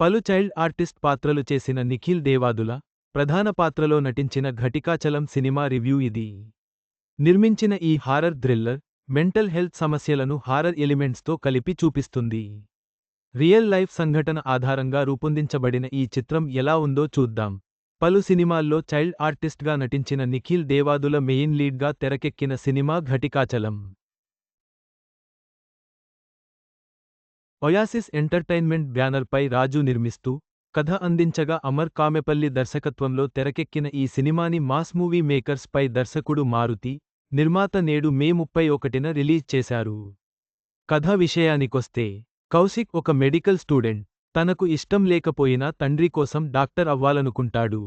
పలు child artist పాత్రలు చేసిన నిఖిల్ దేవాదుల ప్రధాన పాత్రలో నటించిన ఘటికాచలం సినిమా రివ్యూ ఇది. నిర్మించిన ఈ హారర్ థ్రిల్లర్ మెంటల్ హెల్త్ సమస్యలను హారర్ ఎలిమెంట్స్తో కలిపి చూపిస్తుంది. రియల్ లైఫ్ సంఘటన ఆధారంగా రూపొందించబడిన ఈ చిత్రం ఎలా ఉందో చూద్దాం. పలు సినిమాల్లో చైల్డ్ ఆర్టిస్ట్గా నటించిన నిఖిల్ దేవాదుల మెయిన్ లీడ్గా తెరకెక్కిన సినిమా ఘటికాచలం. ఒయాసిస్ ఎంటర్టైన్మెంట్ బ్యానర్పై రాజు నిర్మిస్తూ కథ అందించగా అమర్ కామెపల్లి దర్శకత్వంలో తెరకెక్కిన ఈ సినిమాని మాస్ మూవీ మేకర్స్ పై దర్శకుడు మారుతి నిర్మాత నేడు మే ముప్పై ఒకటిన రిలీజ్ చేశారు. కథ విషయానికొస్తే కౌశిక్ ఒక మెడికల్ స్టూడెంట్ తనకు ఇష్టం లేకపోయినా తండ్రి కోసం డాక్టర్ అవ్వాలనుకుంటాడు.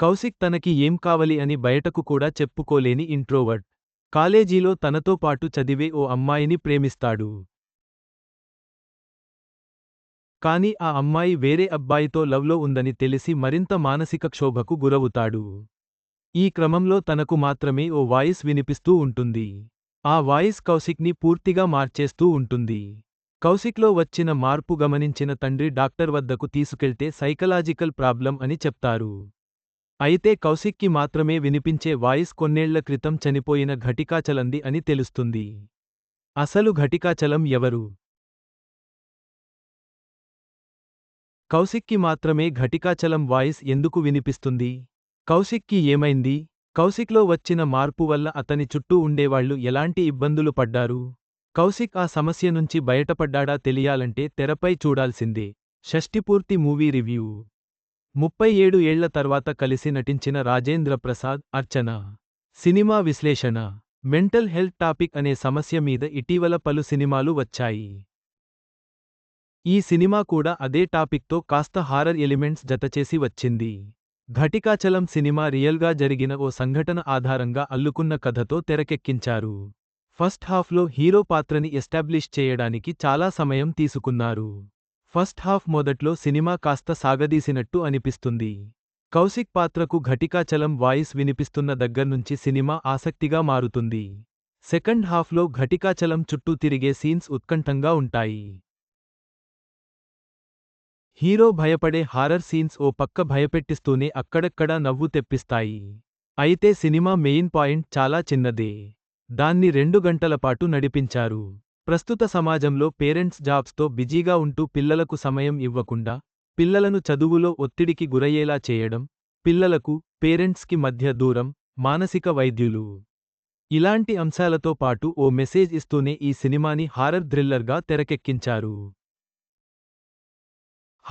కౌశిక్ తనకి ఏం కావలి అని బయటకు కూడా చెప్పుకోలేని ఇంట్రోవర్ట్. కాలేజీలో తనతో పాటు చదివే ఓ అమ్మాయిని ప్రేమిస్తాడు. కాని ఆ అమ్మాయి వేరే అబ్బాయితో లవ్లో ఉందని తెలిసి మరింత మానసిక క్షోభకు గురవుతాడు. ఈ క్రమంలో తనకు మాత్రమే ఓ వాయిస్ వినిపిస్తూ ఉంటుంది. ఆ వాయిస్ కౌశిక్ని పూర్తిగా మార్చేస్తూ ఉంటుంది. కౌశిక్లో వచ్చిన మార్పు గమనించిన తండ్రి డాక్టర్ వద్దకు తీసుకెళ్తే సైకలాజికల్ ప్రాబ్లం అని చెప్తారు. అయితే కౌశిక్కి మాత్రమే వినిపించే వాయిస్ కొన్నేళ్ళ క్రితం చనిపోయిన ఘటికాచలంది అని తెలుస్తుంది. అసలు ఘటికాచలం ఎవరు? కౌశిక్కి మాత్రమే ఘటికాచలం వాయిస్ ఎందుకు వినిపిస్తుంది? కౌశిక్కి ఏమైంది? కౌశిక్లో వచ్చిన మార్పు వల్ల అతని చుట్టూ ఉండేవాళ్ళు ఎలాంటి ఇబ్బందులు పడ్డారు? కౌశిక్ ఆ సమస్య నుంచి బయటపడ్డాడా తెలియాలంటే తెరపై చూడాల్సిందే. Shashtipoorthi movie review. ముప్పై ఏడు ఏళ్ళ తర్వాత కలిసి నటించిన రాజేంద్ర ప్రసాద్ అర్చన. సినిమా విశ్లేషణ. మెంటల్ హెల్త్ టాపిక్ అనే సమస్య మీద ఇటీవల పలు సినిమాలు వచ్చాయి. ఈ సినిమా కూడా అదే టాపిక్తో కాస్త హారర్ ఎలిమెంట్స్ జతచేసి వచ్చింది. ఘటికాచలం సినిమా రియల్గా జరిగిన ఓ సంఘటన ఆధారంగా అల్లుకున్న కథతో తెరకెక్కించారు. ఫస్ట్ హాఫ్లో హీరో పాత్రని ఎస్టాబ్లిష్ చేయడానికి చాలా సమయం తీసుకున్నారు. ఫస్ట్ హాఫ్ మొదట్లో సినిమా కాస్త సాగదీసినట్టు అనిపిస్తుంది. కౌశిక్ పాత్రకు ఘటికాచలం వాయిస్ వినిపిస్తున్న దగ్గర్నుంచి సినిమా ఆసక్తిగా మారుతుంది. సెకండ్ హాఫ్లో ఘటికాచలం చుట్టూ తిరిగే సీన్స్ ఉత్కంఠంగా ఉంటాయి. హీరో భయపడే హారర్ సీన్స్ ఓ పక్క భయపెట్టిస్తూనే అక్కడక్కడా నవ్వు తెప్పిస్తాయి. అయితే సినిమా మెయిన్ పాయింట్ చాలా చిన్నదే. దాన్ని రెండు గంటల పాటు నడిపించారు. ప్రస్తుత సమాజంలో పేరెంట్స్ జాబ్స్తో బిజీగా ఉంటూ పిల్లలకు సమయం ఇవ్వకుండా పిల్లలను చదువులో ఒత్తిడికి గురయ్యేలా చేయడం పిల్లలకు పేరెంట్స్కి మధ్య దూరం మానసిక వైద్యులు. ఇలాంటి అంశాలతో పాటు ఓ మెసేజ్ ఇస్తూనే ఈ సినిమాని హారర్ థ్రిల్లర్గా తెరకెక్కించారు.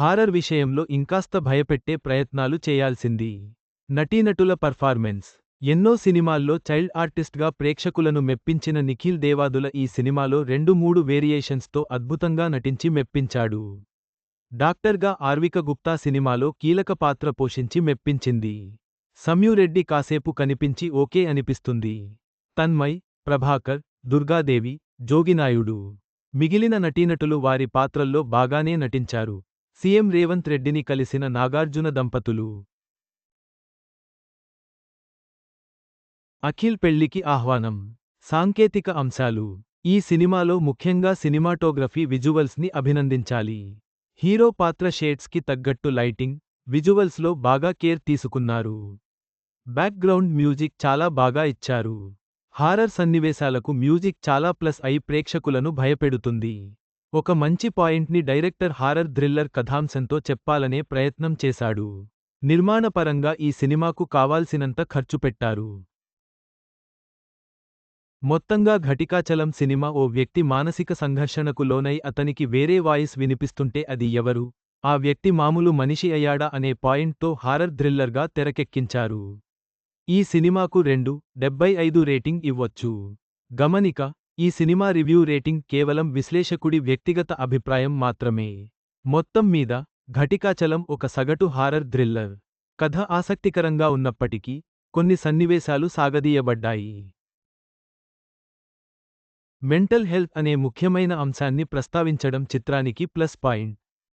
హారర్ విషయంలో ఇంకాస్త భయపెట్టే ప్రయత్నాలు చేయాల్సింది. నటీనటుల పర్ఫార్మెన్స్. ఎన్నో సినిమాల్లో చైల్డ్ ఆర్టిస్ట్గా ప్రేక్షకులను మెప్పించిన నిఖిల్ దేవాదుల ఈ సినిమాలో రెండు మూడు వేరియేషన్స్తో అద్భుతంగా నటించి మెప్పించాడు. డాక్టర్గా ఆర్విక గుప్తా సినిమాలో కీలక పాత్ర పోషించి మెప్పించింది. సంయురెడ్డి కాసేపు కనిపించి ఓకే అనిపిస్తుంది. తన్మయ్ ప్రభాకర్ దుర్గాదేవి జోగినాయుడు. మిగిలిన నటీనటులు వారి పాత్రల్లో బాగానే నటించారు. సీఎం రేవంత్ రెడ్డిని కలిసిన నాగార్జున దంపతులు. అఖిల్ పెళ్ళికి ఆహ్వానం. సాంకేతిక అంశాలు. ఈ సినిమాలో ముఖ్యంగా సినిమాటోగ్రఫీ విజువల్స్ని అభినందించాలి. హీరో పాత్ర షేడ్స్కి తగ్గట్టు లైటింగ్ విజువల్స్లో బాగా కేర్ తీసుకున్నారు. బ్యాక్గ్రౌండ్ మ్యూజిక్ చాలా బాగా ఇచ్చారు. హారర్ సన్నివేశాలకు మ్యూజిక్ చాలా ప్లస్ అయి ప్రేక్షకులను భయపెడుతుంది. ఒక మంచి పాయింట్ని డైరెక్టర్ హారర్ థ్రిల్లర్ కథాంశంతో చెప్పాలనే ప్రయత్నం చేశాడు. నిర్మాణపరంగా ఈ సినిమాకు కావాల్సినంత ఖర్చు పెట్టారు. మొత్తంగా ఘటికాచలం సినిమా ఓ వ్యక్తి మానసిక సంఘర్షణకు లోనై అతనికి వేరే వాయిస్ వినిపిస్తుంటే అది ఎవరు? ఆ వ్యక్తి మామూలు మనిషి అయ్యాడా అనే పాయింట్తో హారర్ థ్రిల్లర్గా తెరకెక్కించారు. ఈ సినిమాకు రెండు డెబ్బై ఐదు రేటింగ్ ఇవ్వొచ్చు. గమనిక ఈ సినిమా రివ్యూ రేటింగ్ కేవలం విశ్లేషకుడి వ్యక్తిగత అభిప్రాయం మాత్రమే. మొత్తం మీద ఘటికాచలం ఒక సగటు హారర్ థ్రిల్లర్. కథ ఆసక్తికరంగా ఉన్నప్పటికీ కొన్ని సన్నివేశాలు సాగదీయబడ్డాయి. మెంటల్ హెల్త్ అనే ముఖ్యమైన అంశాన్ని ప్రస్తావించడం చిత్రానికి ప్లస్ పాయింట్.